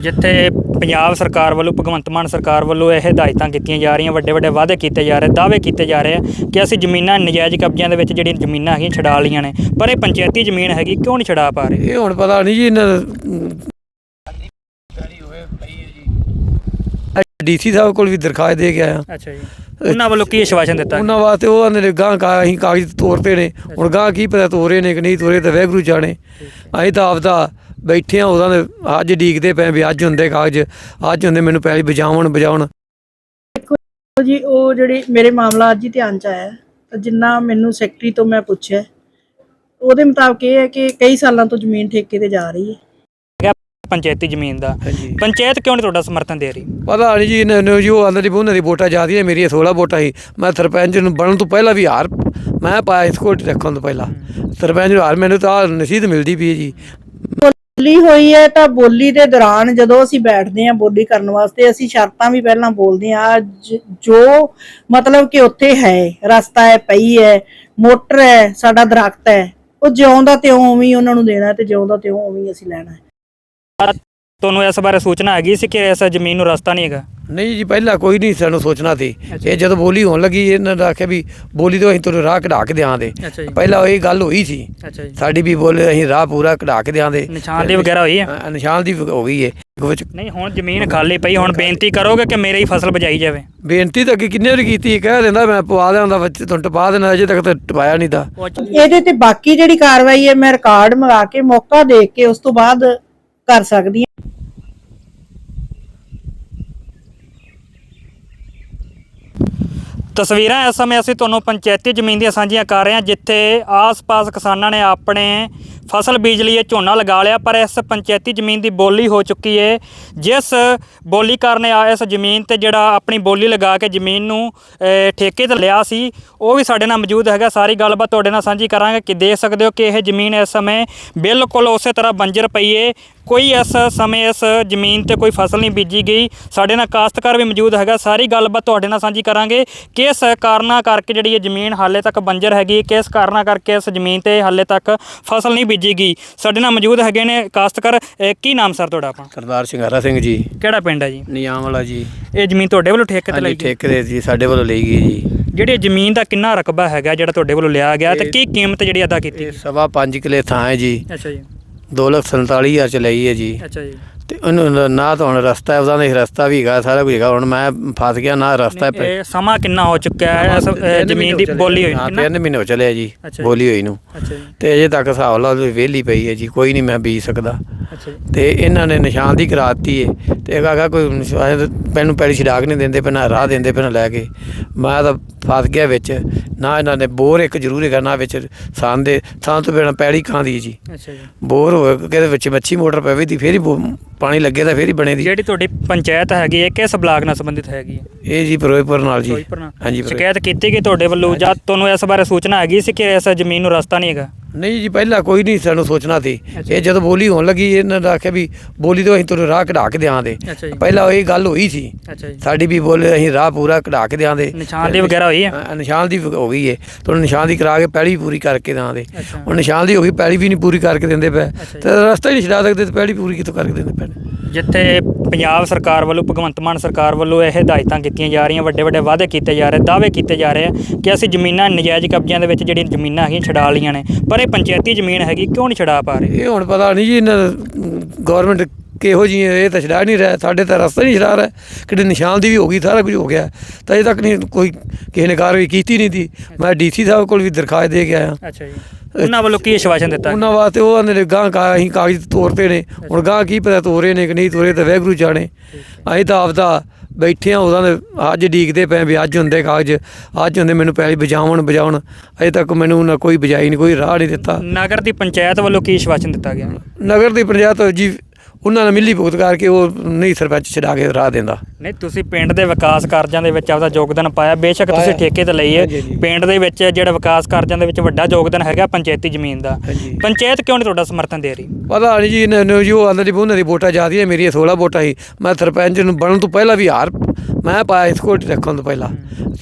ਜਿੱਥੇ ਪੰਜਾਬ ਸਰਕਾਰ ਵੱਲੋਂ ਭਗਵੰਤ ਮਾਨ ਸਰਕਾਰ ਵੱਲੋਂ ਇਹ ਹਦਾਇਤਾਂ ਕੀਤੀਆਂ ਜਾ ਰਹੀਆਂ ਵੱਡੇ ਵੱਡੇ ਵਾਅਦੇ ਕੀਤੇ ਜਾ ਰਹੇ ਦਾਅਵੇ ਕੀਤੇ ਜਾ ਰਹੇ ਆ ਕਿ ਅਸੀਂ ਜ਼ਮੀਨਾਂ ਨਜਾਇਜ਼ ਕਬਜ਼ਿਆਂ ਦੇ ਵਿੱਚ ਜਿਹੜੀਆਂ ਜ਼ਮੀਨਾਂ ਹੈਗੀਆਂ ਛਡਾ ਲਈਆਂ ਨੇ ਪਰ ਇਹ ਪੰਚਾਇਤੀ ਜ਼ਮੀਨ ਹੈਗੀ ਕਿਉਂ ਨਹੀਂ ਛਡਾ ਪਾ ਰਹੇ? ਇਹ ਹੁਣ ਪਤਾ ਨਹੀਂ ਜੀ ਇਹਨਾਂ ਡੀਸੀ ਸਾਹਿਬ ਕੋਲ ਵੀ ਦਰਖਾਸਤ ਦੇ ਕੇ ਆਇਆ। ਅੱਛਾ ਜੀ। ਉਹਨਾਂ ਵੱਲੋਂ ਕੀ ਆਸ਼ਵਾਸਨ ਦਿੱਤਾ? ਉਹਨਾਂ ਵਾਸਤੇ ਉਹ ਆਂਦੇ ਨੇ ਗਾਂ ਕਾ ਅਸੀਂ ਕਾਗਜ਼ ਤੋਰਤੇ ਨੇ ਹੁਣ ਗਾਂ ਕੀ ਪਤਾ ਤੋਰੇ ਨੇ ਕਿ ਨਹੀਂ ਤੋਰੇ ਤਾਂ ਵੈਗਰੂ ਜਾਣੇ। ਅਸੀਂ ਤਾਂ ਆਪਦਾ ਬੈਠੇ ਆ ਉਹਦਾ ਦੇ ਅੱਜ ਡੀਕਦੇ ਪਏ ਵੀ ਅੱਜ ਹੁੰਦੇ ਕਾਗਜ਼ ਅੱਜ ਹੁੰਦੇ ਮੈਨੂੰ ਪੈਲੀ ਬਜਾਉਣ ਬਜਾਉਣ ਦੇਖੋ ਜੀ ਉਹ ਜਿਹੜੀ ਮੇਰੇ ਮਾਮਲਾ ਅੱਜ ਹੀ ਧਿਆਨ ਚ ਆਇਆ। ਤਾਂ ਜਿੰਨਾ ਮੈਨੂੰ ਸੈਕਟਰੀ ਤੋਂ ਮੈਂ ਪੁੱਛਿਆ ਉਹਦੇ ਮੁਤਾਬਕ ਇਹ ਹੈ ਕਿ ਕਈ ਸਾਲਾਂ ਤੋਂ ਜ਼ਮੀਨ ਠੇਕੇ ਤੇ ਜਾ ਰਹੀ ਹੈ। ਪੰਚਾਇਤੀ ਜ਼ਮੀਨ ਦਾ। ਹਾਂਜੀ। ਪੰਚਾਇਤ ਕਿਉਂ ਨਹੀਂ ਤੁਹਾਡਾ ਸਮਰਥਨ ਦੇ ਰਹੀ? ਪਤਾ ਨਹੀਂ ਜੀ ਇਹਨਾਂ ਨੂੰ ਜੀ ਉਹ ਆਂਦੇ ਨੇ ਵੀ ਉਹਨਾਂ ਦੀ ਵੋਟਾਂ ਜ਼ਿਆਦੀਆਂ ਮੇਰੀਆਂ 16 ਵੋਟਾਂ ਸੀ। ਮੈਂ ਸਰਪੰਚ ਨੂੰ ਬਣਨ ਤੋਂ ਪਹਿਲਾਂ ਵੀ ਹਾਰ ਮੈਂ ਪਾਇਆ ਇਸ ਕੋਲ ਰੱਖਣ ਤੋਂ ਪਹਿਲਾਂ। ਸਰਪੰਚ ਨੂੰ ਹਾਰ ਮੈਨੂੰ ਤਾਂ ਨਸੀਹਤ ਮਿਲਦੀ ਪਈ ਹੈ ਜੀ। ਬੋਲੀ ਹੋਈ ਹੈ ਤਾਂ ਬੋਲੀ ਦੇ ਦੌਰਾਨ ਜਦੋਂ ਅਸੀਂ ਬੈਠਦੇ ਹਾਂ ਬੋਲੀ ਕਰਨ ਵਾਸਤੇ, ਅਸੀਂ ਸ਼ਰਤਾਂ ਵੀ ਪਹਿਲਾਂ ਬੋਲਦੇ ਹਾਂ ਜੋ ਮਤਲਬ ਕਿ ਉੱਥੇ ਹੈ, ਰਸਤਾ ਹੈ, ਪਈ ਹੈ, ਮੋਟਰ ਹੈ, ਸਾਡਾ ਦਰਖਤ ਹੈ, ਉਹ ਜਿਉਂਦਾ ਤੇ ਉਵੇਂ ਉਹਨਾਂ ਨੂੰ ਦੇਣਾ ਤੇ ਜਿਉਂਦਾ ਤੇ ਉਵੇਂ ਅਸੀਂ ਲੈਣਾ ਹੈ। ਤੁਹਾਨੂੰ ਇਸ ਬਾਰੇ ਸੂਚਨਾ ਹੈਗੀ ਸੀ ਕਿ ਇਸ ਜ਼ਮੀਨ ਨੂੰ ਰਸਤਾ ਨਹੀਂ ਹੈਗਾ? ਨਹੀਂ ਜੀ ਪਹਿਲਾਂ ਕੋਈ ਨਹੀਂ ਸਾਨੂੰ ਸੋਚਣਾ ਸੀ। ਇਹ ਜਦੋਂ ਬੋਲੀ ਹੋਣ ਲੱਗੀ ਇਹਨਾਂ ਨੇ ਆਖਿਆ ਵੀ ਬੋਲੀ ਤੋਂ ਅਸੀਂ ਤੁਹਾਨੂੰ ਰਾਹ ਕਢਾ ਕੇ ਦਿਆਂਦੇ ਪਹਿਲਾਂ ਇਹ ਗੱਲ ਹੋਈ ਸੀ। ਸਾਡੀ ਵੀ ਬੋਲੇ ਅਸੀਂ ਰਾਹ ਪੂਰਾ ਕਢਾ ਕੇ ਦਿਆਂਦੇ ਨਿਸ਼ਾਨ ਦੀ ਵਗੈਰਾ ਹੋਈ ਹੈ ਨਿਸ਼ਾਨ ਦੀ ਹੋ ਗਈ ਹੈ ਵਿੱਚ ਨਹੀਂ ਹੁਣ ਜ਼ਮੀਨ ਖਾਲੀ ਪਈ ਹੁਣ ਬੇਨਤੀ ਕਰੋਗੇ ਕਿ ਮੇਰੀ ਫਸਲ ਬਜਾਈ ਜਾਵੇ? ਬੇਨਤੀ ਤਾਂ ਅੱਗੇ ਕਿੰਨੇ ਵਾਰੀ ਕੀਤੀ ਕਹਿ ਦਿੰਦਾ ਮੈਂ ਪਵਾ ਦਿਆਂਦਾ ਬੱਚੇ ਤੁਹਾਨੂੰ ਟਪਾ ਦੇਣਾ ਅਜੇ ਤੱਕ ਤਾਂ ਟਪਾਇਆ ਨਹੀਂ ਦਾ ਇਹਦੇ ਤੇ ਬਾਕੀ ਜਿਹੜੀ ਕਾਰਵਾਈ ਹੈ ਮੈਂ ਰਿਕਾਰਡ ਮੰਗਾ ਕੇ ਮੌਕਾ ਦੇਖ ਕੇ ਉਸ ਤੋਂ ਬਾਅਦ ਕਰ ਸਕਦੀ ਹਾਂ। ਤਸਵੀਰਾਂ ਇਸ ਸਮੇਂ ਅਸੀਂ ਤੁਹਾਨੂੰ ਪੰਚਾਇਤੀ ਜ਼ਮੀਨ ਦੀਆਂ ਸਾਂਝੀਆਂ ਕਰ ਰਹੇ ਹਾਂ, ਜਿੱਥੇ ਆਸ-ਪਾਸ ਕਿਸਾਨਾਂ ਨੇ ਆਪਣੇ ਫਸਲ ਬੀਜ ਲਈ ਹੈ ਝੋਨਾ ਲਗਾ ਲਿਆ, ਪਰ ਇਸ ਪੰਚਾਇਤੀ ਜ਼ਮੀਨ ਦੀ ਬੋਲੀ ਹੋ ਚੁੱਕੀ ਹੈ। ਜਿਸ ਬੋਲੀ ਕਾਰਨ ਆ, ਇਸ ਜ਼ਮੀਨ ਤੇ ਜਿਹੜਾ ਆਪਣੀ ਬੋਲੀ ਲਗਾ ਕੇ ਜ਼ਮੀਨ ਨੂੰ ਠੇਕੇ ਤੇ ਲਿਆ ਸੀ, ਉਹ ਵੀ ਸਾਡੇ ਨਾਲ ਮੌਜੂਦ ਹੈਗਾ। ਸਾਰੀ ਗੱਲਬਾਤ ਤੁਹਾਡੇ ਨਾਲ ਸਾਂਝੀ ਕਰਾਂਗੇ ਕਿ ਦੇਖ ਸਕਦੇ ਹੋ ਕਿ ਇਹ ਜ਼ਮੀਨ ਇਸ ਸਮੇਂ ਬਿਲਕੁਲ ਉਸੇ ਤਰ੍ਹਾਂ ਬੰਜਰ ਪਈ ਹੈ ਕੋਈ ਇਸ ਸਮੇਂ ਇਸ ਜ਼ਮੀਨ ਤੇ ਕੋਈ ਫਸਲ ਨਹੀਂ ਬੀਜੀ ਗਈ। ਸਾਡੇ ਨਾਲ ਕਾਸ਼ਤਕਾਰ ਵੀ ਮੌਜੂਦ ਹੈਗਾ। ਸਾਰੀ ਗੱਲਬਾਤ ਤੁਹਾਡੇ ਨਾਲ ਸਾਂਝੀ ਕਰਾਂਗੇ। ਕਿਸ ਕਾਰਨਾਂ ਕਰਕੇ ਜਿਹੜੀ ਇਹ ਜ਼ਮੀਨ ਹਾਲੇ ਤੱਕ ਬੰਜਰ ਹੈਗੀ ਕਿਸ ਕਾਰਨਾਂ ਕਰਕੇ ਇਸ ਜ਼ਮੀਨ ਤੇ ਹਾਲੇ ਤੱਕ ਫਸਲ ਨਹੀਂ ਬੀਜੀ ਗਈ? ਸਾਡੇ ਨਾਲ ਮੌਜੂਦ ਹੈਗੇ ਨੇ ਕਾਸ਼ਤਕਾਰ। ਕੀ ਨਾਮ ਸਰ ਤੁਹਾਡਾ ਆਪਣਾ? ਸਰਦਾਰ ਸਿੰਘਾਰਾ ਸਿੰਘ ਜੀ। ਕਿਹੜਾ ਪਿੰਡ ਹੈ ਜੀ? ਨਿਯਾਮ ਵਾਲਾ ਜੀ। ਇਹ ਜ਼ਮੀਨ ਤੁਹਾਡੇ ਵੱਲੋਂ ਠੇਕੇ ਤੇ ਹਾਂਜੀ ਲਈ ਗਈ? ਠੇਕੇ ਦੇ ਜੀ ਸਾਡੇ ਵੱਲੋਂ ਲਈ ਗਈ ਜੀ। ਜਿਹੜੀ ਇਹ ਜ਼ਮੀਨ ਦਾ ਕਿੰਨਾ ਰਕਬਾ ਹੈਗਾ ਜਿਹੜਾ ਤੁਹਾਡੇ ਵੱਲੋਂ ਲਿਆ ਗਿਆ ਤੇ ਕੀ ਕੀਮਤ ਜਿਹੜੀ ਅਦਾ ਕੀਤੀ ਇਹ ਸਵਾ 5 ਕਿਲੇ ਥਾਂ ਹੈ ਜੀ। ਅੱਛਾ ਜੀ। 2 ਲੱਖ 47 ਹਜ਼ਾਰ ਚ ਲਈ ਹੈ ਜੀ। ਅੱਛਾ ਜੀ। ਤੇ ਉਹਨੂੰ ਨ- ਤਾਂ ਹੁਣ ਰਸਤਾ ਹੈ ਉਹਦਾ ਨਹੀਂ ਰਸਤਾ ਵੀ ਹੈਗਾ ਸਾਰਾ ਕੁਝ ਹੈਗਾ। ਹੁਣ ਮੈਂ ਫਸ ਗਿਆ ਨਾ ਰਸਤਾ ਹੈ ਇਹ ਸਮਾਂ ਕਿੰਨਾ ਹੋ ਚੁੱਕਿਆ ਹੈ? ਜ਼ਮੀਨ ਦੀ ਬੋਲੀ ਹੋਈ ਕਿੰਨਾ? ਤਿੰਨ ਮਹੀਨੇ ਹੋ ਚਲੇ ਆ ਜੀ। ਬੋਲੀ ਹੋਈ ਨੂੰ। ਤੇ ਅਜੇ ਤੱਕ ਹਿਸਾਬ ਲਾ ਲਓ ਵਿਹਲੀ ਪਈ ਹੈ ਜੀ ਕੋਈ ਨਹੀਂ ਮੈਂ ਬੀਜ ਸਕਦਾ। ਤੇ ਇਹਨਾਂ ਨੇ ਨਿਸ਼ਾਨ ਦੀ ਕਰਾਤੀ ਏ। ਤੇ ਇਹ ਕਹਾ ਕੋਈ ਪੈਨੂੰ ਪੈੜੀ ਛਡਾਕ ਨਹੀਂ ਦਿੰਦੇ ਪੈਣਾ ਰਾਹ ਦਿੰਦੇ ਪੈਣਾ ਲੈ ਕੇ। ਮੈਂ ਤਾਂ ਫਸ ਗਿਆ ਵਿੱਚ। ਨਾ ਇਹਨਾਂ ਨੇ ਬੋਰ ਇੱਕ ਜ਼ਰੂਰ ਹੈਗਾ ਨਾ ਵਿੱਚ ਸਾਨ ਦੇ ਥਾਂ ਤੋਂ ਬਿਨਾਂ ਪੈੜੀ ਖਾਂਦੀ ਜੀ। ਅੱਛਾ ਜੀ। ਬੋਰ ਹੋਵੇ ਕਿਹਦੇ ਵਿੱਚ ਮੱਛੀ ਮੋਟਰ ਪਵੇ ਦੀ ਫੇਰ ਹੀ ਬੋ- ਪਾਣੀ ਲੱਗੇ ਤਾਂ ਫੇਰ ਹੀ ਬਣੇ ਦੀ। ਜਿਹੜੀ ਤੁਹਾਡੀ ਪੰਚਾਇਤ ਹੈਗੀ ਹੈ ਕਿਸ ਬਲਾਕ ਨਾਲ ਸੰਬੰਧਿਤ ਹੈਗੀ ਹੈ? ਇਹ ਜੀ ਫਿਰੋਜ਼ਪੁਰ ਨਾਲ ਜੀ। ਫਿਰੋਜ਼ਪੁਰ ਨਾਲ। ਹਾਂਜੀ। ਸ਼ਿਕਾਇਤ ਕੀਤੀ ਗਈ ਤੁਹਾਡੇ ਵੱਲੋਂ ਜਾਂ ਤੁਹਾਨੂੰ ਇਸ ਬਾਰੇ ਸੂਚਨਾ ਹੈਗੀ ਸੀ ਕਿ ਇਸ ਜ਼ਮੀਨ ਨੂੰ ਰਸਤਾ ਨਹੀਂ ਹੈਗਾ? ਨਹੀਂ ਜੀ ਪਹਿਲਾਂ ਕੋਈ ਨਹੀਂ ਸਾਨੂੰ ਸੋਚਣਾ ਸੀ। ਇਹ ਜਦੋਂ ਬੋਲੀ ਹੋਣ ਲੱਗੀ ਇਹਨਾਂ ਨੇ ਆਖਿਆ ਵੀ ਬੋਲੀ ਤੋਂ ਅਸੀਂ ਤੁਹਾਨੂੰ ਰਾਹ ਕਢਾ ਕੇ ਦਿਆਂਦੇ ਅੱਛਾ ਜੀ। ਪਹਿਲਾਂ ਇਹ ਗੱਲ ਹੋਈ ਸੀ। ਸਾਡੀ ਵੀ ਬੋਲੇ ਅਸੀਂ ਰਾਹ ਪੂਰਾ ਕਢਾ ਕੇ ਦਿਆਂਦੇ ਨਿਸ਼ਾਨ ਦੀ ਵਗੈਰਾ ਹੋਈ ਹੈ ਨਿਸ਼ਾਨ ਦੀ ਹੋ ਗਈ ਹੈ ਤੁਹਾਨੂੰ ਨਿਸ਼ਾਨ ਦੀ ਕਰਾ ਕੇ ਪੈੜੀ ਪੂਰੀ ਕਰਕੇ ਦਿਆਂਦੇ ਅੱਛਾ। ਹੁਣ ਨਿਸ਼ਾਨ ਦੀ ਹੋ ਗਈ ਪੈੜੀ ਵੀ ਨਹੀਂ ਪੂਰੀ ਕਰਕੇ ਦਿੰਦੇ ਪਏ। ਤੇ ਰਸਤਾ ਹੀ ਨਹੀਂ ਛਡਾ ਸਕਦੇ ਤੇ ਪੈੜੀ ਪੂਰੀ ਕਿੱਥੋਂ ਕਰਕੇ ਦਿੰਦੇ ਪਏ ਜਿੱਥੇ ਪੰਜਾਬ ਸਰਕਾਰ ਵੱਲੋਂ ਭਗਵੰਤ ਮਾਨ ਸਰਕਾਰ ਵੱਲੋਂ ਇਹ ਹਦਾਇਤਾਂ ਕੀਤੀਆਂ ਜਾ ਰਹੀਆਂ ਵੱਡੇ ਵੱਡੇ ਵਾਅਦੇ ਕੀਤੇ ਜਾ ਰਹੇ ਦਾਅਵੇ ਕੀਤੇ ਜਾ ਰਹੇ ਆ ਕਿ ਅਸੀਂ ਜ਼ਮੀਨਾਂ ਨਜਾਇਜ਼ ਕਬਜ਼ਿਆਂ ਦੇ ਵਿੱਚ ਜਿਹੜੀਆਂ ਜ਼ਮੀਨਾਂ ਹੈਗੀਆਂ ਛਡਾ ਲਈਆਂ ਨੇ। ਪਰ ਇਹ ਪੰਚਾਇਤੀ ਜ਼ਮੀਨ ਹੈਗੀ ਕਿਉਂ ਨਹੀਂ ਛਡਾ ਪਾ ਰਹੇ? ਇਹ ਹੁਣ ਪਤਾ ਨਹੀਂ ਜੀ ਇਹਨਾਂ ਗਵਰਨਮੈਂਟ ਕਿਹੋ ਜੀ ਇਹ ਤਾਂ ਛਡਾ ਨਹੀਂ ਰਿਹਾ ਸਾਡੇ ਤਾਂ ਰਸਤਾ ਨਹੀਂ ਛਡਾ ਰਿਹਾ। ਕਿਤੇ ਨਿਸ਼ਾਨ ਦੀ ਵੀ ਹੋ ਗਈ ਸਾਰਾ ਕੁਝ ਹੋ ਗਿਆ। ਤਾਂ ਅਜੇ ਤੱਕ ਨਹੀਂ ਕੋਈ ਕਿਸੇ ਨੇ ਕਾਰਵਾਈ ਕੀਤੀ ਨਹੀਂ ਦੀ। ਮੈਂ ਡੀਸੀ ਸਾਹਿਬ ਕੋਲ ਵੀ ਦਰਖਾਸਤ ਦੇ ਕੇ ਆਇਆ। ਅੱਛਾ ਜੀ। ਉਹਨਾਂ ਵੱਲੋਂ ਕੀ ਆਸ਼ਵਾਸਨ ਦਿੱਤਾ? ਉਹਨਾਂ ਵਾਸਤੇ ਉਹ ਨੇ ਗਾਂ ਕਾ ਅਸੀਂ ਕਾਗਜ਼ ਤੋਰਤੇ ਨੇ। ਹੁਣ ਗਾਂ ਕੀ ਪਤਾ ਤੋਰੇ ਨੇ ਕਿ ਨਹੀਂ ਤੋਰੇ ਤਾਂ ਵੈਗਰੂ ਜਾਣੇ। ਅਸੀਂ ਤਾਂ ਆਪਦਾ ਬੈਠੇ ਆ ਉਹਦਾ ਦੇ ਅੱਜ ਡੀਕਦੇ ਪਏ ਵੀ ਅੱਜ ਹੁੰਦੇ ਕਾਗਜ਼ ਅੱਜ ਹੁੰਦੇ ਮੈਨੂੰ ਪੈਲੀ ਬਜਾਉਣ ਬਜਾਉਣ ਅਜੇ ਤੱਕ ਮੈਨੂੰ ਨਾ ਕੋਈ ਬਜਾਈ ਨਹੀਂ ਕੋਈ ਰਾਹ ਨਹੀਂ ਦਿੱਤਾ। ਨਗਰ ਦੀ ਪੰਚਾਇਤ ਵੱਲੋਂ ਕੀ ਆਸ਼ਵਾਸਨ ਦਿੱਤਾ ਗਿਆ? ਨਗਰ ਦੀ ਪੰਚਾਇਤ ਜੀ ਉਹਨਾਂ ਨਾਲ ਮਿਲੀ ਭੁਗਤ ਕਰਕੇ ਉਹ ਨਹੀਂ ਸਰਪੰਚ ਛਡਾ ਕੇ ਰਾਹ ਦਿੰਦਾ। ਨਹੀਂ ਤੁਸੀਂ ਪਿੰਡ ਦੇ ਵਿਕਾਸ ਕਾਰਜਾਂ ਦੇ ਵਿੱਚ ਆਪਦਾ ਯੋਗਦਾਨ ਪਾਇਆ। ਬੇਸ਼ੱਕ ਤੁਸੀਂ ਪਾਇਆ। ਠੇਕੇ ਤੇ ਲਈ ਹੈ। ਹਾਂਜੀ, ਹਾਂਜੀ। ਪਿੰਡ ਦੇ ਵਿੱਚ ਜਿਹੜਾ ਵਿਕਾਸ ਕਾਰਜਾਂ ਦੇ ਵਿੱਚ ਵੱਡਾ ਯੋਗਦਾਨ ਹੈਗਾ ਪੰਚਾਇਤੀ ਜ਼ਮੀਨ ਦਾ। ਹਾਂਜੀ। ਪੰਚਾਇਤ ਕਿਉਂ ਨਹੀਂ ਤੁਹਾਡਾ ਸਮਰਥਨ ਦੇ ਰਹੀ? ਪਤਾ ਨਹੀਂ ਜੀ ਇਹਨਾਂ ਨੂੰ ਜੀ ਉਹ ਆਂਦੇ ਵੀ ਉਹਨਾਂ ਦੀ ਵੋਟਾਂ ਜ਼ਿਆਦੀਆਂ ਮੇਰੀਆਂ 16 ਵੋਟਾਂ ਸੀ। ਮੈਂ ਸਰਪੰਚ ਨੂੰ ਬਣਨ ਤੋਂ ਪਹਿਲਾਂ ਵੀ ਹਾਰ ਮੈਂ ਪਾਇਆ ਇਸ ਕੋਲ ਰੱਖਣ ਤੋਂ ਪਹਿਲਾਂ।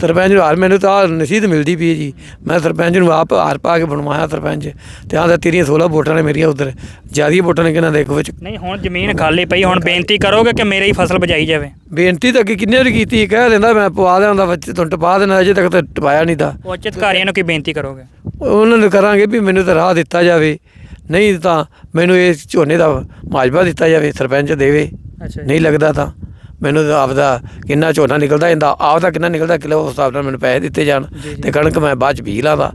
ਸਰਪੰਚ ਨੂੰ ਹਾਰ ਮੈਨੂੰ ਤਾਂ ਨਸੀਹਤ ਮਿਲਦੀ ਪਈ ਹੈ ਜੀ। ਮੈਂ ਸਰਪੰਚ ਨੂੰ ਆਪ ਹਾਰ ਪਾ ਕੇ ਬਣਵਾਇਆ ਸਰਪੰਚ। ਤੇ ਤਾਂ ਤੇਰੀਆਂ 16 ਵੋਟਾਂ ਨੇ ਮੇਰੀਆਂ ਉਧਰ। ਜਿਆਦੀਆਂ ਵੋਟਾਂ ਨੇ ਕਿਹਨਾਂ ਦੇਖੋ ਵਿੱਚ। ਨਹੀਂ ਹੁਣ ਜ਼ਮੀਨ ਖਾਲੀ ਪਈ ਹੁਣ ਬੇਨਤੀ ਕਰੋਗੇ ਕਿ ਮੇਰੀ ਫਸਲ ਬਜਾਈ ਜਾਵੇ? ਬੇਨਤੀ ਤਾਂ ਅੱਗੇ ਕਿੰਨੇ ਵਾਰੀ ਕੀਤੀ ਕਹਿ ਦਿੰਦਾ ਮੈਂ ਪਵਾ ਦਿਆਂਦਾ ਬੱਚੇ ਤੁਹਾਨੂੰ ਟਪਾ ਦੇਣਾ ਅਜੇ ਤੱਕ ਤਾਂ ਟਪਾਇਆ ਨਹੀਂ ਦਾ ਉੱਚ ਅਧਿਕਾਰੀਆਂ ਨੂੰ ਕੀ ਬੇਨਤੀ ਕਰੋਗੇ? ਉਹਨਾਂ ਨੂੰ ਕਰਾਂਗੇ ਵੀ ਮੈਨੂੰ ਤਾਂ ਰਾਹ ਦਿੱਤਾ ਜਾਵੇ। ਨਹੀਂ ਤਾਂ ਮੈਨੂੰ ਇਸ ਝੋਨੇ ਦਾ ਮਾਜਬਾ ਦਿੱਤਾ ਜਾਵੇ ਸਰਪੰਚ ਦੇਵੇ। ਅੱਛਾ ਨਹੀਂ ਲੱਗਦਾ ਤਾਂ। ਮੈਨੂੰ ਆਪਦਾ ਕਿੰਨਾ ਝੋਨਾ ਨਿਕਲਦਾ ਜਾਂਦਾ ਆਪਦਾ ਕਿੰਨਾ ਨਿਕਲਦਾ ਕਿਲੋ ਉਸ ਹਿਸਾਬ ਨਾਲ ਮੈਨੂੰ ਪੈਸੇ ਦਿੱਤੇ ਜਾਣ। ਤੇ ਕਣਕ ਮੈਂ ਬਾਅਦ ਚ ਬੀ ਲਾਦਾ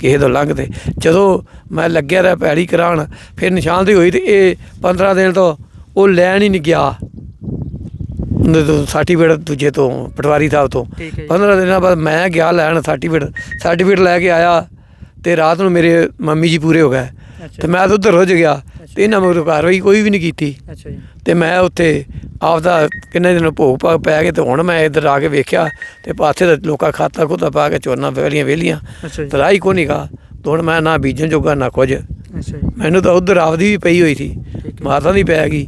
ਕਿਸੇ ਤੋਂ ਲੰਘ ਤੇ ਜਦੋਂ ਮੈਂ ਲੱਗਿਆ ਰਿਹਾ ਪੈੜੀ ਕਰਾਉਣ ਫਿਰ ਨਿਸ਼ਾਨਦੇਹੀ ਹੋਈ ਤੇ ਇਹ 15 ਦਿਨ ਤੋਂ ਉਹ ਲੈਣ ਹੀ ਨਹੀਂ ਗਿਆ। ਸਰਟੀਫਿਕੇਟ ਦੂਜੇ ਤੋਂ ਪਟਵਾਰੀ ਸਾਹਿਬ ਤੋਂ। ਠੀਕ ਹੈ ਜੀ। 15 ਦਿਨਾਂ ਬਾਅਦ ਮੈਂ ਗਿਆ ਲੈਣ ਸਰਟੀਫਿਕੇਟ ਸਰਟੀਫਿਕੇਟ ਲੈ ਕੇ ਆਇਆ ਤੇ ਰਾਤ ਨੂੰ ਮੇਰੇ ਮੰਮੀ ਜੀ ਪੂਰੇ ਹੋ ਗਏ। ਅੱਛਾ। ਤੇ ਮੈਂ ਤਾਂ ਉੱਧਰ ਰੁੱਝ ਗਿਆ। ਤੇ ਇਹਨਾਂ ਮਗਰ ਕਾਰਵਾਈ ਕੋਈ ਵੀ ਨਹੀਂ ਕੀਤੀ। ਅੱਛਾ ਜੀ। ਤੇ ਮੈਂ ਉੱਥੇ ਆਪਦਾ ਕਿੰਨੇ ਦਿਨ ਭੋਗ ਪਾ ਪੈ ਗਏ ਤੇ ਹੁਣ ਮੈਂ ਇੱਧਰ ਆ ਕੇ ਵੇਖਿਆ ਤੇ ਪਾਸੇ ਦਾ ਲੋਕਾਂ ਖਾਤਾ ਖੁਦਾ ਪਾ ਕੇ ਚੋਨਾ ਵੇਲੀਆਂ ਵੇਲੀਆਂ ਅੱਛਾ ਜੀ। ਤਰਾਈ ਕੋ ਨਹੀਂਗਾ ਹੁਣ ਮੈਂ ਨਾ ਬੀਜਣ ਜੋਗਾ ਨਾ ਕੁਝ। ਅੱਛਾ ਜੀ। ਮੈਨੂੰ ਤਾਂ ਉਧਰ ਆਪਦੀ ਵੀ ਪਈ ਹੋਈ ਸੀ। ਠੀਕ ਹੈ। ਮਾਤਾ ਦੀ ਪੈ ਗਈ।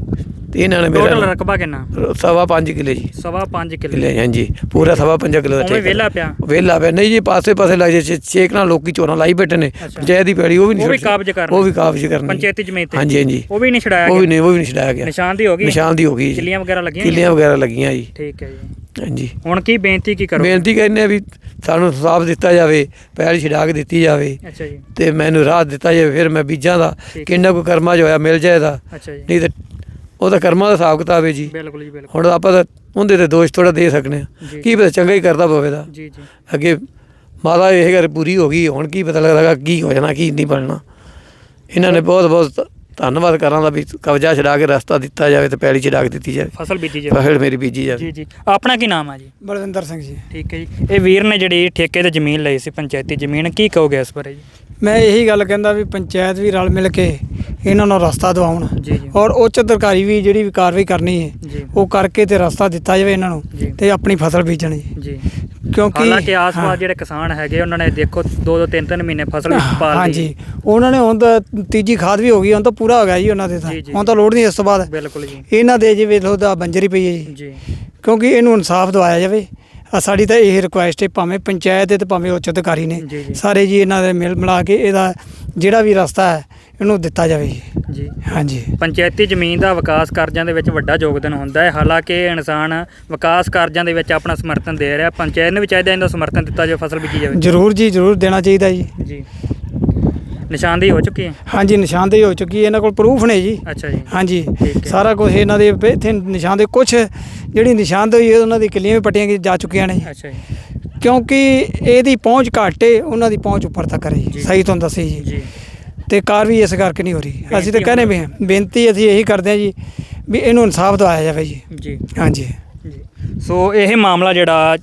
ਤੇ ਇਹਨਾਂ ਨੇ ਟੋਟਲ ਮੇਰਾ ਰਕਬਾ ਕਿੰਨਾ? ਸਵਾ ਪੰਜ ਕਿੱਲੇ ਜੀ। ਸਵਾ 5 ਕਿੱਲੇ। ਕਿੱਲੇ ਹਾਂਜੀ। ਪੂਰਾ ਸਵਾ ਪੰਜ ਕਿੱਲੇ ਦਾ ਉਵੇਂ। ਵਿਹਲਾ ਪਿਆ? ਵਿਹਲਾ ਪਿਆ। ਨਹੀਂ ਜੀ ਪਾਸੇ ਪਾਸੇ ਲੱਗ ਜੇ ਛੇਕ ਨਾਲ ਲੋਕੀ ਚੋਣਾ ਲਾਈ ਬੈਠੇ ਨੇ। ਅੱਛਾ। ਪੰਚਾਇਤ ਦੀ ਪੈੜੀ ਉਹ ਵੀ ਨਹੀਂ ਉਹ ਵੀ ਕਾਬਜ਼ ਕਰਨੀ। ਉਹ ਵੀ ਕਾਬਜ਼ ਕਰਨੀ। ਪੰਚਾਇਤੀ ਜ਼ਮੀਨ ਤੇ। ਹਾਂਜੀ ਹਾਂਜੀ। ਉਹ ਵੀ ਨਹੀਂ ਛਡਾਇਆ ਉਹ ਵੀ ਨਹੀਂ ਉਹ ਵੀ ਨਹੀਂ ਛਡਾਇਆ ਗਿਆ। ਨਿਸ਼ਾਨਦੀ ਹੋ ਗਈ? ਨਿਸ਼ਾਨ ਦੀ ਹੋ ਗਈ ਜੀ। ਕਿੱਲੀਆਂ ਵਗੈਰਾ ਲੱਗੀਆਂ? ਹੋਈਆਂ? ਕਿੱਲੀਆਂ ਵਗੈਰਾ ਲੱਗੀਆਂ ਜੀ। ਠੀਕ ਹੈ ਜੀ। ਹਾਂਜੀ। ਹੁਣ ਕੀ ਬੇਨਤੀ ਕੀ ਕਰੋ ਬੇਨਤੀ ਕਰਨੇ ਆ ਵੀ ਸਾਨੂੰ ਸਾਫ਼ ਦਿੱਤਾ ਜਾਵੇ ਪੈਲੀ ਛਡਾ ਕੇ ਦਿੱਤੀ ਜਾਵੇ। ਅੱਛਾ ਜੀ। ਤੇ ਮੈਨੂੰ ਰਾਹਤ ਦਿੱਤਾ ਜਾਵੇ ਫਿਰ ਮੈਂ ਬੀਜਾਂ ਦਾ। ਠੀਕ। ਕਿੰਨਾ ਕੋ ਕਰਮਾ ਜੋ ਹੋਇਆ ਮਿਲ ਜਾਏਦਾ ਅੱਛਾ ਜੀ। ਨਹੀਂ ਤੇ ਉਹ ਤਾਂ ਕਰਮਾਂ ਦਾ ਹਿਸਾਬ ਕਿਤਾਬ ਹੈ ਜੀ। ਬਿਲਕੁਲ ਜੀ ਬਿਲਕੁਲ। ਹੁਣ ਆਪਾਂ ਤਾਂ ਉਹਦੇ ਤੇ ਦੋਸ਼ ਥੋੜਾ ਦੇ ਸਕਨੇ ਆ। ਕੀ ਪਤਾ ਚੰਗਾ ਹੀ ਕਰਦਾ ਪਵੇ ਦਾ ਜੀ ਜੀ। ਅੱਗੇ ਮਾਤਾ ਇਹ ਗੱਲ ਪੂਰੀ ਹੋ ਗਈ ਹੁਣ ਕੀ ਪਤਾ ਲੱਗਦਾ ਕੀ ਹੋ ਜਾਣਾ ਕੀ ਨਹੀਂ ਬਣਨਾ। ਇਹਨਾਂ ਨੇ ਬਹੁਤ ਬਹੁਤ ਧੰਨਵਾਦ ਕਰਾਂ ਦਾ ਵੀ ਕਬਜ਼ਾ ਛਡਾ ਕੇ ਰਸਤਾ ਦਿੱਤਾ ਜਾਵੇ ਤੇ ਪੈਲੀ ਛਡਾ ਕੇ ਦਿੱਤੀ ਜਾਵੇ। ਫਸਲ ਬੀਜੀ ਜੀ ਫਸਲ ਮੇਰੀ ਬੀਜੀ ਜਾਵੇ। ਜੀ ਜੀ। ਆਪਣਾ ਕੀ ਨਾਮ ਹੈ ਜੀ? ਬਲਵਿੰਦਰ ਸਿੰਘ ਜੀ। ਠੀਕ ਹੈ ਜੀ। ਇਹ ਵੀਰ ਨੇ ਜਿਹੜੀ ਠੇਕੇ ਤੇ ਜ਼ਮੀਨ ਲਈ ਸੀ ਪੰਚਾਇਤੀ ਜ਼ਮੀਨ। ਕੀ ਕਹੋਗੇ ਇਸ ਬਾਰੇ ਜੀ? ਮੈਂ ਇਹੀ ਗੱਲ ਕਹਿੰਦਾ ਵੀ ਪੰਚਾਇਤ ਵੀ ਰਲ ਮਿਲ ਕੇ ਇਹਨਾਂ ਨੂੰ ਰਸਤਾ ਦਿਵਾਉਣ। ਜੀ ਜੀ। ਔਰ ਉੱਚ ਅਧਿਕਾਰੀ ਵੀ ਜਿਹੜੀ ਵੀ ਕਾਰਵਾਈ ਕਰਨੀ ਹੈ ਜੀ। ਉਹ ਕਰਕੇ ਤੇ ਰਸਤਾ ਦਿੱਤਾ ਜਾਵੇ ਇਹਨਾਂ ਨੂੰ। ਤੇ ਆਪਣੀ ਫਸਲ ਬੀਜਣ ਜੀ ਜੀ। ਕਿਉਂਕਿ ਹਾਲਾਂਕਿ ਆਸ-ਪਾਸ ਜਿਹੜੇ ਕਿਸਾਨ ਹੈਗੇ ਉਹਨਾਂ ਨੇ ਦੇਖੋ 2-2 3-3 ਮਹੀਨੇ ਫਸਲ ਪਾ ਲਈ। ਹਾਂਜੀ। ਉਹਨਾਂ ਨੇ ਹੁਣ ਤਾਂ ਤੀਜੀ ਖਾਦ ਵੀ ਹੋ ਗਈ ਹੁਣ ਤਾਂ ਪੂਰਾ ਹੋ ਗਿਆ ਜੀ ਉਹਨਾਂ ਦੇ ਤਾਂ। ਜੀ, ਜੀ। ਹੁਣ ਤਾਂ ਲੋੜ ਨਹੀਂ ਇਸ ਤੋਂ ਬਾਅਦ। ਬਿਲਕੁਲ ਜੀ। ਇਹਨਾਂ ਦੇ ਜੀ ਵੇਖ ਦਾ ਬੰਜਰੀ ਪਈ ਹੈ ਜੀ। ਜੀ। ਕਿਉਂਕਿ ਇਹਨੂੰ ਇਨਸਾਫ ਦਿਵਾਇਆ ਜਾਵੇ। ਆ ਸਾਡੀ ਤਾਂ ਇਹ ਰਿਕੁਐਸਟ ਹੈ ਭਾਵੇਂ ਪੰਚਾਇਤ ਹੈ ਤੇ ਭਾਵੇਂ ਉੱਚ ਅਧਿਕਾਰੀ ਨੇ। ਜੀ, ਜੀ। ਸਾਰੇ ਜੀ ਇਹਨਾਂ ਦੇ ਮਿਲ ਮਿਲਾ ਕੇ ਇਹਦਾ ਜਿਹੜਾ ਵੀ ਰਸਤਾ ਹੈ ਇਹਨੂੰ ਦਿੱਤਾ ਜਾਵੇ ਜੀ। ਜੀ। ਹਾਂਜੀ। ਪੰਚਾਇਤੀ ਜ਼ਮੀਨ ਦਾ ਵਿਕਾਸ ਕਾਰਜਾਂ ਦੇ ਵਿੱਚ ਵੱਡਾ ਯੋਗਦਾਨ ਹੁੰਦਾ ਹੈ। ਹਾਲਾਂਕਿ ਇਨਸਾਨ ਵਿਕਾਸ ਕਾਰਜਾਂ ਦੇ ਵਿੱਚ ਆਪਣਾ ਸਮਰਥਨ ਦੇ ਰਿਹਾ। ਪੰਚਾਇਤ ਨੂੰ ਵੀ ਚਾਹੀਦਾ ਇਹਦਾ ਸਮਰਥਨ ਦਿੱਤਾ ਜਾਵੇ ਫਸਲ ਬੀਜੀ ਜਾਵੇ। ਜ਼ਰੂਰ ਜੀ ਜ਼ਰੂਰ ਦੇਣਾ ਚਾਹੀਦਾ ਜੀ। ਜੀ। ਨਿਸ਼ਾਨਦੇਹੀ ਹੋ ਚੁੱਕੀ ਹੈ? ਹਾਂਜੀ ਨਿਸ਼ਾਨਦੇਹੀ ਹੋ ਚੁੱਕੀ ਹੈ। ਇਹਨਾਂ ਕੋਲ ਪ੍ਰੂਫ ਨੇ ਜੀ। ਅੱਛਾ ਜੀ। ਹਾਂਜੀ। ਸਾਰਾ ਕੁਝ ਇਹਨਾਂ ਦੇ ਇੱਥੇ ਨਿਸ਼ਾਨਦੇ ਕੁਝ ਜਿਹੜੀ ਨਿਸ਼ਾਨਦੇਹੀ ਹੈ ਉਹਨਾਂ ਦੀ ਕਿੱਲੀਆਂ ਵੀ ਪੱਟੀਆਂ ਜਾ ਚੁੱਕੀਆਂ ਨੇ। ਅੱਛਾ ਜੀ। ਕਿਉਂਕਿ ਇਹਦੀ ਪਹੁੰਚ ਘੱਟ ਉਹਨਾਂ ਦੀ ਪਹੁੰਚ ਉੱਪਰ ਤੱਕ ਹੈ ਜੀ। ਜੀ ਸਹੀ ਤੁਹਾਨੂੰ ਦੱਸੀ ਜੀ। ਜੀ। ਤੇ ਕਾਰਵਾਈ ਇਸ ਕਰਕੇ ਨਹੀਂ ਹੋ ਰਹੀ। ਅਸੀਂ ਤਾਂ ਕਹਿੰਦੇ ਵੀ ਬੇਨਤੀ ਅਸੀਂ ਇਹੀ ਕਰਦੇ ਹਾਂ ਜੀ ਵੀ ਇਹਨੂੰ ਇਨਸਾਫ ਦਿਵਾਇਆ ਜਾਵੇ ਜੀ। ਜੀ। ਹਾਂਜੀ। ਸੋ ਇਹ ਮਾਮਲਾ ਜਿਹੜਾ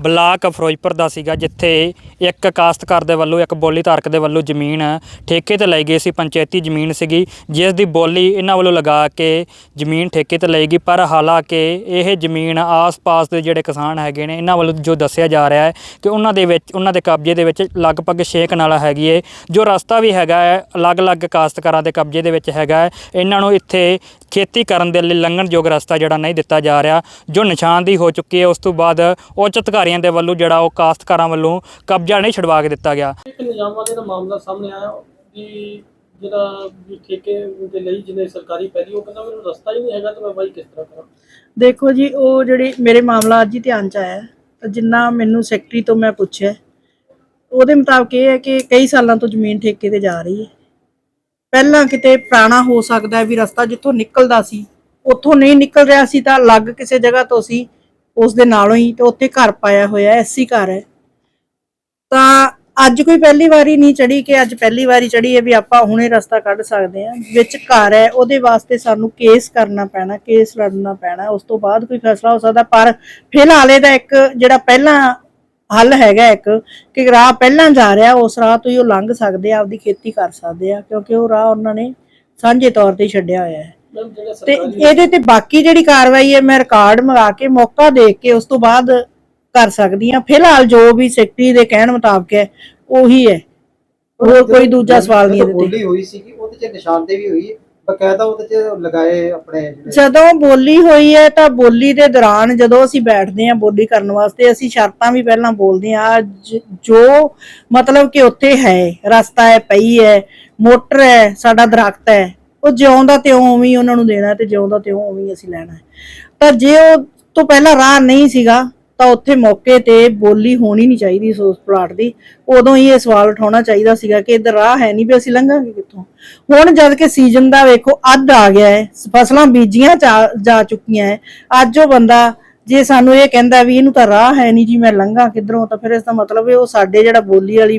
ਬਲਾਕ ਫਿਰੋਜ਼ਪੁਰ ਦਾ ਸੀਗਾ, ਜਿੱਥੇ ਇੱਕ ਕਾਸ਼ਤਕਾਰ ਦੇ ਵੱਲੋਂ, ਇੱਕ ਬੋਲੀ ਧਾਰਕ ਦੇ ਵੱਲੋਂ ਜ਼ਮੀਨ ਠੇਕੇ ਤੇ ਲਈ ਗਈ ਸੀ, ਪੰਚਾਇਤੀ ਜ਼ਮੀਨ ਸੀਗੀ। ਜਿਸ ਦੀ ਬੋਲੀ ਇਹਨਾਂ ਵੱਲੋਂ ਲਗਾ ਕੇ ਜ਼ਮੀਨ ਠੇਕੇ ਤੇ ਲਈ ਗਈ, ਪਰ ਹਾਲਾਂਕਿ ਇਹ ਜ਼ਮੀਨ ਆਸ-ਪਾਸ ਦੇ ਜਿਹੜੇ ਕਿਸਾਨ ਹੈਗੇ ਨੇ, ਇਹਨਾਂ ਵੱਲੋਂ ਜੋ ਦੱਸਿਆ ਜਾ ਰਿਹਾ ਹੈ ਕਿ ਉਹਨਾਂ ਦੇ ਵਿੱਚ, ਉਹਨਾਂ ਦੇ ਕਬਜ਼ੇ ਦੇ ਵਿੱਚ ਲਗਭਗ 6 ਕਨਾਲਾ ਹੈਗੀ ਏ। ਜੋ ਰਸਤਾ ਵੀ ਹੈਗਾ ਹੈ, ਅਲੱਗ-ਅਲੱਗ ਕਾਸ਼ਤਕਾਰਾਂ ਦੇ ਕਬਜ਼ੇ ਦੇ ਵਿੱਚ ਹੈਗਾ ਹੈ। ਇਹਨਾਂ ਨੂੰ ਇੱਥੇ ਖੇਤੀ ਕਰਨ ਦੇ ਲਈ ਲੰਘਣਯੋਗ ਰਸਤਾ ਜਿਹੜਾ ਨਹੀਂ ਦਿੱਤਾ ਜਾ ਰਿਹਾ। ਜੋ ਨਿਸ਼ਾਨਦੀ ਹੋ ਚੁੱਕੀ ਹੈ, ਉਸ ਤੋਂ ਬਾਅਦ ਉੱਚ ਅਧਿਕਾਰੀ ਅਧਿਕਾਰੀਆਂ ਦੇ ਵੱਲੋਂ ਜਿਹੜਾ ਉਹ ਕਾਸ਼ਤਕਾਰਾਂ ਵੱਲੋਂ ਕਬਜ਼ਾ ਨਹੀਂ ਛਡਵਾ ਕੇ ਦਿੱਤਾ ਗਿਆ। ਇੱਕ ਨਿਜ਼ਾਮ ਵਾਲੇ ਦਾ ਮਾਮਲਾ ਸਾਹਮਣੇ ਆਇਆ ਕਿ ਜਿਹੜਾ ਵੀ ਠੇਕੇ ਦੇ ਲਈ ਜਿਹਨੇ ਸਰਕਾਰੀ ਪੈਲੀ ਉਹ ਕਹਿੰਦਾ ਮੈਨੂੰ ਰਸਤਾ ਹੀ ਨਹੀਂ ਹੈਗਾ ਤੇ ਮੈਂ ਬਾਈ ਕਿਸ ਤਰ੍ਹਾਂ ਕਰਾਂ? ਦੇਖੋ ਜੀ ਉਹ ਜਿਹੜੀ ਮੇਰੇ ਮਾਮਲਾ ਅੱਜ ਹੀ ਧਿਆਨ ਚ ਆਇਆ ਤਾਂ ਜਿੰਨਾ ਮੈਨੂੰ ਸੈਕਟਰੀ ਤੋਂ ਮੈਂ ਪੁੱਛਿਆ ਉਹਦੇ ਮੁਤਾਬਕ ਇਹ ਹੈ ਕਿ ਕਈ ਸਾਲਾਂ ਤੋਂ ਜ਼ਮੀਨ ਠੇਕੇ ਤੇ ਜਾ ਰਹੀ ਹੈ। ਪਹਿਲਾਂ ਕਿਤੇ ਪੁਰਾਣਾ ਹੋ ਸਕਦਾ ਵੀ ਰਸਤਾ ਜਿੱਥੋਂ ਨਿਕਲਦਾ ਸੀ ਉੱਥੋਂ ਨਹੀਂ ਨਿਕਲ ਰਿਹਾ ਸੀ ਤਾਂ ਅਲੱਗ ਕਿਸੇ ਜਗ੍ਹਾ ਤੋਂ ਸੀ ਉਸ ਦੇ ਨਾਲੋਂ ਹੀ ਤੇ ਉੱਥੇ ਘਰ ਪਾਇਆ ਹੋਇਆ, ਐਸੀ ਘਰ ਹੈ। ਤਾਂ ਅੱਜ ਕੋਈ ਪਹਿਲੀ ਵਾਰੀ ਨਹੀਂ ਚੜੀ ਕਿ ਅੱਜ ਪਹਿਲੀ ਵਾਰੀ ਚੜੀ ਹੈ ਵੀ ਆਪਾਂ ਹੁਣੇ ਰਸਤਾ ਕੱਢ ਸਕਦੇ ਹਾਂ। ਵਿੱਚ ਘਰ ਹੈ, ਉਹਦੇ ਵਾਸਤੇ ਸਾਨੂੰ ਕੇਸ ਕਰਨਾ ਪੈਣਾ, ਕੇਸ ਲੜਨਾ ਪੈਣਾ, ਉਸ ਤੋਂ ਬਾਅਦ ਕੋਈ ਫੈਸਲਾ ਹੋ ਸਕਦਾ। ਪਰ ਫਿਲਹਾਲ ਇਹਦਾ ਇੱਕ ਜਿਹੜਾ ਪਹਿਲਾਂ ਹੱਲ ਹੈਗਾ ਇੱਕ, ਕਿ ਰਾਹ ਪਹਿਲਾਂ ਜਾ ਰਿਹਾ, ਉਸ ਰਾਹ ਤੋਂ ਹੀ ਉਹ ਲੰਘ ਸਕਦੇ ਆ, ਆਪਦੀ ਖੇਤੀ ਕਰ ਸਕਦੇ ਆ, ਕਿਉਂਕਿ ਉਹ ਰਾਹ ਉਹਨਾਂ ਨੇ ਸਾਂਝੇ ਤੌਰ ਤੇ ਛੱਡਿਆ ਹੋਇਆ ਹੈ। ਤੇ ਇਹਦੇ ਤੇ ਬਾਕੀ ਜਿਹੜੀ ਕਾਰਵਾਈ ਹੈ ਮੈਂ ਰਿਕਾਰਡ ਮੰਗਾ ਕੇ ਮੌਕਾ ਦੇਖ ਕੇ ਉਸ ਤੋਂ ਬਾਅਦ ਕਰ ਸਕਦੀ ਹਾਂ। ਫਿਲਹਾਲ ਜੋ ਵੀ ਸੈਕਟਰੀ ਦੇ ਕਹਿਣ ਮੁਤਾਬਕ ਹੈ ਉਹੀ ਹੈ। ਹੋਰ ਕੋਈ ਦੂਜਾ ਸਵਾਲ ਨਹੀਂ ਇਹਦੇ ਤੇ। ਬੋਲੀ ਹੋਈ ਸੀ ਕਿ ਉਹਦੇ ਚ ਨਿਸ਼ਾਨਦੇ ਵੀ ਹੋਈ ਹੈ। ਬਕਾਇਦਾ ਉਹਦੇ ਚ ਲਗਾਏ ਆਪਣੇ ਜਦੋਂ ਬੋਲੀ ਹੋਈ ਹੈ ਤਾਂ ਬੋਲੀ ਦੇ ਦੌਰਾਨ ਜਦੋਂ ਅਸੀਂ ਬੈਠਦੇ ਹਾਂ ਬੋਲੀ ਕਰਨ ਵਾਸਤੇ ਅਸੀਂ ਸ਼ਰਤਾਂ ਵੀ ਪਹਿਲਾਂ ਬੋਲਦੇ ਹਾਂ। ਜੋ ਮਤਲਬ ਕਿ ਉੱਥੇ ਹੈ ਰਸਤਾ ਹੈ ਪਈ ਹੈ ਮੋਟਰ ਹੈ ਸਾਡਾ ਦਰਖਤ ਹੈ ਉਹ ਜਿਉਂਦਾ ਤੇ ਉਵੇਂ ਹੀ ਉਹਨਾਂ ਨੂੰ ਦੇਣਾ ਤੇ ਜਿਉਂਦਾ ਤੇ ਉਵੇਂ ਹੀ ਅਸੀਂ ਲੈਣਾ ਹੈ। ਤਾਂ ਜੇ ਉਹ ਤੋਂ ਪਹਿਲਾਂ ਰਾਹ ਨਹੀਂ ਸੀਗਾ, ਤਾਂ ਉੱਥੇ ਮੌਕੇ ਤੇ ਬੋਲੀ ਹੋਣੀ ਨਹੀਂ ਚਾਹੀਦੀ ਸੀ ਪਲਾਟ ਦੀ। ਉਦੋਂ ਹੀ ਇਹ ਸਵਾਲ ਉਠਾਉਣਾ ਚਾਹੀਦਾ ਸੀਗਾ ਕਿ ਇੱਧਰ ਰਾਹ ਹੈ ਨਹੀਂ ਵੀ ਅਸੀਂ ਲੰਘਾਂਗੇ ਕਿੱਥੋਂ? ਹੁਣ ਜਦ ਕਿ ਸੀਜ਼ਨ ਦਾ ਵੇਖੋ, ਅੱਧ ਆ ਗਿਆ ਹੈ। ਫਸਲਾਂ ਬੀਜੀਆਂ ਜਾ- ਜਾ ਚੁੱਕੀਆਂ ਹੈ। ਅੱਜ ਉਹ ਬੰਦਾ ਜੇ ਸਾਨੂੰ ਇਹ ਕਹਿੰਦਾ ਵੀ ਇਹਨੂੰ ਤਾਂ ਰਾਹ ਹੈ ਨਹੀਂ ਜੀ, ਮੈਂ ਲੰਘਾਂ ਕਿੱਧਰੋਂ, ਤਾਂ ਫਿਰ ਇਸ ਦਾ ਮਤਲਬ ਇਹ ਉਹ ਸਾਡੇ ਜਿਹੜਾ ਬੋਲੀ ਵਾਲੀ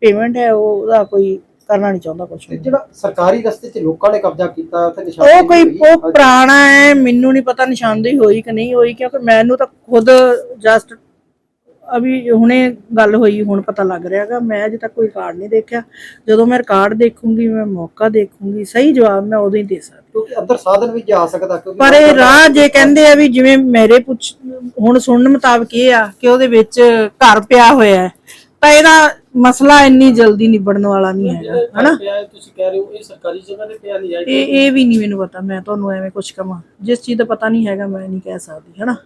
ਪੇਮੈਂਟ ਹੈ, ਉਹ ਉਹਦਾ ਕੋਈ ਕਰਨਾ ਨਹੀਂ ਚਾਹੁੰਦਾ ਕੁਝ ਜਿਹੜਾ ਸਰਕਾਰੀ ਰਸਤੇ 'ਚ ਲੋਕਾਂ ਨੇ ਕਬਜ਼ਾ ਕੀਤਾ ਉੱਥੇ ਨਿਸ਼ਾਨੀ ਉਹ ਕੋਈ ਹੋਈ। ਉਹ ਪੁਰਾਣਾ ਹੈ ਮੈਨੂੰ ਨਹੀਂ ਪਤਾ ਨਿਸ਼ਾਨਦੇਹੀ ਹੋਈ ਕਿ ਨਹੀਂ ਹੋਈ ਕਿਉਂਕਿ ਮੈਨੂੰ ਤਾਂ ਖੁਦ ਜਸਟ ਅਭੀ ਹੁਣੇ ਗੱਲ ਹੋਈ ਹੁਣ ਪਤਾ ਲੱਗ ਰਿਹਾਗਾ ਮੈਂ ਅਜੇ ਤੱਕ ਕੋਈ ਰਿਕਾਰਡ ਨਹੀਂ ਦੇਖਿਆ। ਜਦੋਂ ਮੈਂ ਰਿਕਾਰਡ ਦੇਖੂੰਗੀ ਮੈਂ ਮੌਕਾ ਦੇਖੂੰਗੀ ਸਹੀ ਜਵਾਬ ਮੈਂ ਉਦੋਂ ਹੀ ਦੇ ਸਕਦੀ। ਕਿਉਂਕਿ ਅੰਦਰ ਸਾਧਨ ਵੀ ਜਾ ਸਕਦਾ ਕਿਉਂਕਿ ਪਰ ਇਹ ਰਾਹ ਜੇ ਕਹਿੰਦੇ ਆ ਵੀ ਜਿਵੇਂ ਮੇਰੇ ਪੁੱਛ ਹੁਣ ਸੁਣਨ ਮੁਤਾਬਕ ਇਹ ਆ ਕਿ ਉਹਦੇ ਵਿੱਚ ਘਰ ਪਿਆ ਹੋਇਆ ਹੈ। ਤਾਂ ਇਹਦਾ ਮਸਲਾ ਇੰਨੀ ਜਲਦੀ ਨਿਬੜਨ ਵਾਲਾ ਨਹੀਂ ਹੈਗਾ ਹਨਾ? ਤੁਸੀਂ ਕਹਿ ਰਹੇ ਹੋ ਇਹ ਸਰਕਾਰੀ ਜਗ੍ਹਾ ਤੇ ਪਿਆ ਨਹੀਂ ਇਹ ਇਹ ਵੀ ਨਹੀਂ ਮੈਨੂੰ ਪਤਾ ਮੈਂ ਤੁਹਾਨੂੰ ਐਵੇਂ ਕੁਝ ਕਵਾਂ। ਜਿਸ ਚੀਜ਼ ਦਾ ਪਤਾ ਨਹੀਂ ਹੈਗਾ ਮੈਂ ਨਹੀਂ ਕਹਿ ਸਕਦੀ ਹਨਾ?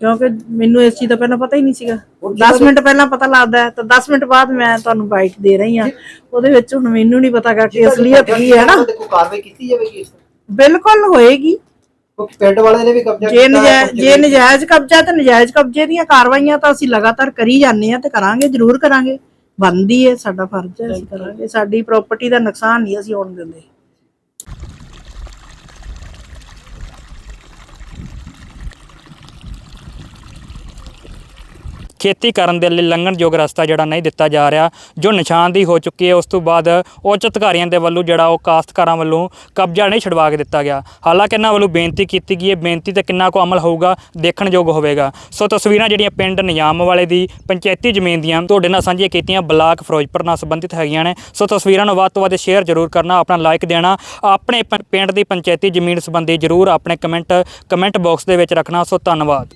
ਕਿਉਂਕਿ ਮੈਨੂੰ ਇਸ ਚੀਜ਼ ਦਾ ਪਹਿਲਾਂ ਪਤਾ ਹੀ ਨਹੀਂ ਸੀਗਾ। 10 ਮਿੰਟ ਪਹਿਲਾਂ ਪਤਾ ਲੱਗਦਾ ਤਾਂ 10 ਮਿੰਟ ਬਾਅਦ ਮੈਂ ਤੁਹਾਨੂੰ ਬਾਈਟ ਦੇ ਰਹੀ ਹਾਂ। ਉਹਦੇ ਵਿੱਚ ਹੁਣ ਮੈਨੂੰ ਨਹੀਂ ਪਤਾਗਾ ਕਿ ਅਸਲੀਅਤ ਕੀ ਹੈ ਨਾ ਉਹਦੇ ਕੋਈ ਕਾਰਵਾਈ ਕੀਤੀ ਜਾਵੇਗੀ ਇਸ ਤੇ? ਬਿਲਕੁਲ ਹੋਏਗੀ। ਕਿਉਂਕਿ ਪਿੰਡ ਵਾਲਿਆਂ ਨੇ ਵੀ ਕਬਜ਼ਾ ਜੇ ਕੀਤਾ ਨਜਾਇਜ਼ ਕੁਛ ਜੇ ਨਜਾਇਜ਼ ਕਬਜ਼ਾ ਤੇ ਨਜਾਇਜ਼ ਕਬਜ਼ੇ ਦੀਆਂ ਕਾਰਵਾਈਆਂ ਤਾਂ ਅਸੀਂ ਲਗਾਤਾਰ ਕਰੀ ਜਾਂਦੇ ਆ ਤੇ ਕਰਾਂਗੇ ਜ਼ਰੂਰ ਕਰਾਂਗੇ। ਬਣਦੀ ਹੈ ਸਾਡਾ ਫਰਜ਼ ਹੈ ਅਸੀਂ ਕਰਾਂਗੇ। ਸਾਡੀ ਪ੍ਰਾਪਰਟੀ ਦਾ ਨੁਕਸਾਨ ਨਹੀਂ ਅਸੀਂ ਹੋਣ ਦਿੰਦੇ। ਖੇਤੀ ਕਰਨ ਦੇ ਲਈ ਲੰਘਣਯੋਗ ਰਸਤਾ ਜਿਹੜਾ ਨਹੀਂ ਦਿੱਤਾ ਜਾ ਰਿਹਾ। ਜੋ ਨਿਸ਼ਾਨਦੀ ਹੋ ਚੁੱਕੀ ਹੈ, ਉਸ ਤੋਂ ਬਾਅਦ ਉੱਚ ਅਧਿਕਾਰੀਆਂ ਦੇ ਵੱਲੋਂ ਜਿਹੜਾ ਉਹ ਕਾਸ਼ਤਕਾਰਾਂ ਵੱਲੋਂ ਕਬਜ਼ਾ ਨਹੀਂ ਛਡਵਾ ਕੇ ਦਿੱਤਾ ਗਿਆ। ਹਾਲਾਂਕਿ ਇਹਨਾਂ ਵੱਲੋਂ ਬੇਨਤੀ ਕੀਤੀ ਗਈ ਹੈ, ਬੇਨਤੀ ਤੇ ਕਿੰਨਾ ਕੁ ਅਮਲ ਹੋਊਗਾ, ਦੇਖਣਯੋਗ ਹੋਵੇਗਾ। ਸੋ ਤਸਵੀਰਾਂ ਜਿਹੜੀਆਂ ਪਿੰਡ ਨਿਯਾਮ ਵਾਲੇ ਦੀ ਪੰਚਾਇਤੀ ਜ਼ਮੀਨ ਦੀਆਂ, ਤੁਹਾਡੇ ਨਾਲ ਸਾਂਝੀਆਂ ਕੀਤੀਆਂ ਬਲਾਕ ਫਿਰੋਜ਼ਪੁਰ ਨਾਲ ਸੰਬੰਧਿਤ ਹੈਗੀਆਂ ਨੇ। ਸੋ ਤਸਵੀਰਾਂ ਨੂੰ ਵੱਧ ਤੋਂ ਵੱਧ ਸ਼ੇਅਰ ਜ਼ਰੂਰ ਕਰਨਾ, ਆਪਣਾ ਲਾਈਕ ਦੇਣਾ, ਆਪਣੇ ਪ- ਪਿੰਡ ਦੀ ਪੰਚਾਇਤੀ ਜ਼ਮੀਨ ਸੰਬੰਧੀ ਜ਼ਰੂਰ ਆਪਣੇ ਕਮੈਂਟ ਕਮੈਂਟ ਬਾਕਸ ਦੇ ਵਿੱਚ ਰੱਖਣਾ। ਸੋ ਧੰਨਵਾਦ।